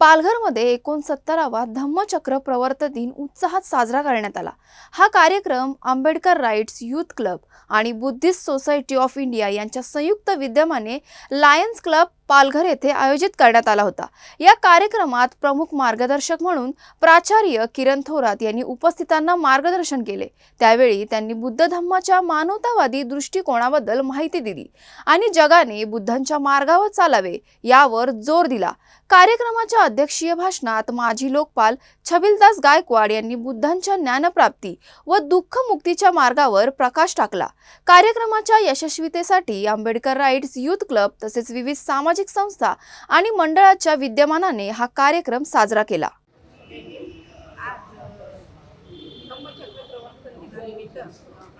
पालघरमध्ये एकोणसत्तरावा धम्मचक्र प्रवर्तन दिन उत्साहात साजरा करण्यात आला. हा कार्यक्रम आंबेडकर राईट्स यूथ क्लब आणि बुद्धिस्ट सोसायटी ऑफ इंडिया यांच्या संयुक्त विद्यमाने लायन्स क्लब पालघर येथे आयोजित करण्यात आला होता. या कार्यक्रमात प्रमुख मार्गदर्शक म्हणून प्राचार्य किरण थोरात यांनी उपस्थितांना मार्गदर्शन केले. त्यावेळी त्यांनी बुद्ध धम्माच्या मानवतावादी दृष्टिकोनाबद्दल माहिती दिली आणि जगाने बुद्धांच्या मार्गावर चालावे यावर जोर दिला. कार्यक्रमाच्या अध्यक्षीय भाषणात माजी लोकपाल छबिलदास गायकवाड यांनी बुद्धांच्या ज्ञानप्राप्ती व दुःख मुक्तीच्या मार्गावर प्रकाश टाकला. कार्यक्रमाच्या यशस्वीतेसाठी आंबेडकर राईट्स युथ क्लब तसेच विविध सामाजिक संस्था आणि मंडळाच्या विद्यमानाने हा कार्यक्रम साजरा केला.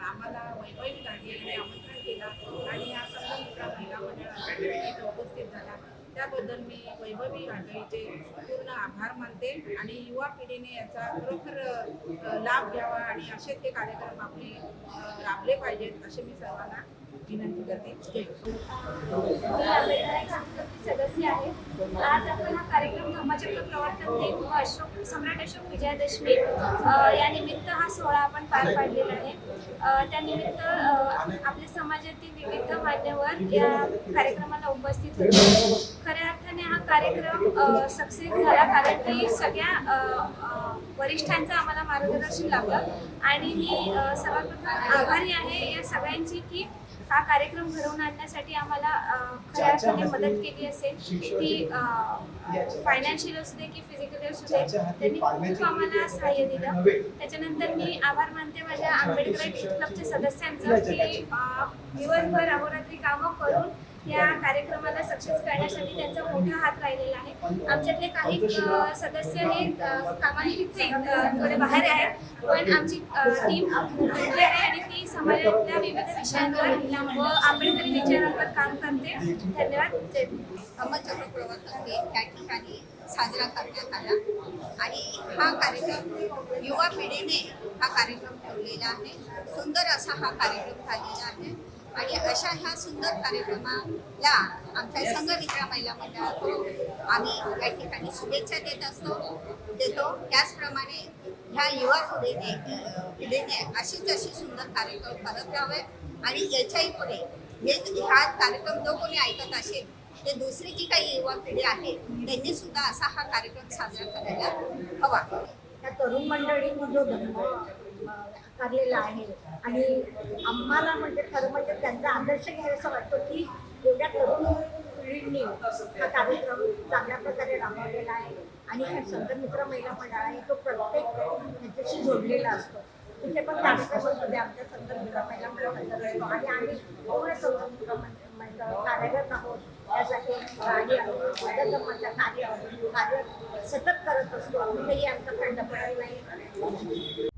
आम्हाला वैभवी गाडी यांनी आमंत्रण केलं आणि या सर्व मित्र महिला मंडळाला इथं उपस्थित झाला त्याबद्दल मी वैभवी गाडीचे पूर्ण आभार मानते आणि युवा पिढीने याचा खरोखर लाभ घ्यावा आणि असे ते कार्यक्रम आपले लाभले राबले पाहिजेत असे मी सर्वांना विनंती करते. जय सदस्य आहे आज आपण हा कार्यक्रम धम्मचक्र प्रवर्तन दिन व अशोक सम्राट अशोक विजयादशमी यानिमित्त या निमित्त हा सोहळा आपण पार पाडलेला आहे. त्यानिमित्त आपल्या समाजातील विविध मान्यवर या कार्यक्रमाला उपस्थित होते. खऱ्या अर्थाने हा कार्यक्रम सक्सेस झाला कारण की सगळ्या वरिष्ठांचं आम्हाला मार्गदर्शन लाभलं आणि मी सर्वप्रथम आभारी आहे या सगळ्यांची की हा कार्यक्रम घडवून आणण्यासाठी आम्हाला खऱ्या अर्थाने मदत केली असेल. ती फायनान्शियल असू दे की फिजिकली असू दे त्यांनी खूप आम्हाला सहाय्य दिलं. त्याच्यानंतर मी आभार मानते माझ्या आंबेडकर क्लबच्या सदस्यांचं की दिवसभर अहोरात्री कामं करून या कार्यक्रमाला सक्सेस करण्यासाठी त्यांचा मोठा हात राहिलेला आहे. आमच्यातले काही सदस्य हे कामानिमित्त थोडे बाहेर आहेत. पण आमची टीम आहे आणि ती समाजातल्या विविध विषयांवर व आंबेडकरी विचारांवर काम करते धन्यवाद. जय भीम. प्रवर्तन दिन त्या ठिकाणी साजरा करण्यात आला. आणि हा कार्यक्रम युवा पिढीने हा कार्यक्रम ठेवलेला आहे. सुंदर असा हा कार्यक्रम झालेला आहे. आणि अशा ह्या सुंदर कार्यक्रमाला आमच्या संघ मित्र महिला मंडळाकडून आम्ही या ठिकाणी शुभेच्छा देत असतो देतो. त्याचप्रमाणे ह्या युवा पिढीने पिढीने अशीच अशी सुंदर कार्यक्रम करत राहावे. आणि याच्याही पुढे हे हा कार्यक्रम जो कोणी ऐकत असेल ते दुसरी जी काही युवा पिढी आहे त्यांनी सुद्धा असा हा कार्यक्रम साजरा करायला हवा. त्या तरुण मंडळींनी जो आहे. आणि आम्हाला म्हणजे खरं म्हणजे त्यांचा आदर्श घ्यायचा वाटतो की एवढ्या तरुण पिढींनी हा कार्यक्रम चांगल्या प्रकारे राबवलेला आहे. आणि हा संत मित्र महिला मंडळ आहे तो प्रत्येक ह्याच्याशी जोडलेला असतो. तिथे पण कार्यक्रमामध्ये आमच्या संत मित्र महिला मंडळ असतो आणि आम्ही पूर्ण संत मित्र कार्यरत आहोत. त्यासाठी आणि आम्ही कार्य कार्य सतत करत असतो. कुठेही आमचा खंड पडत नाही.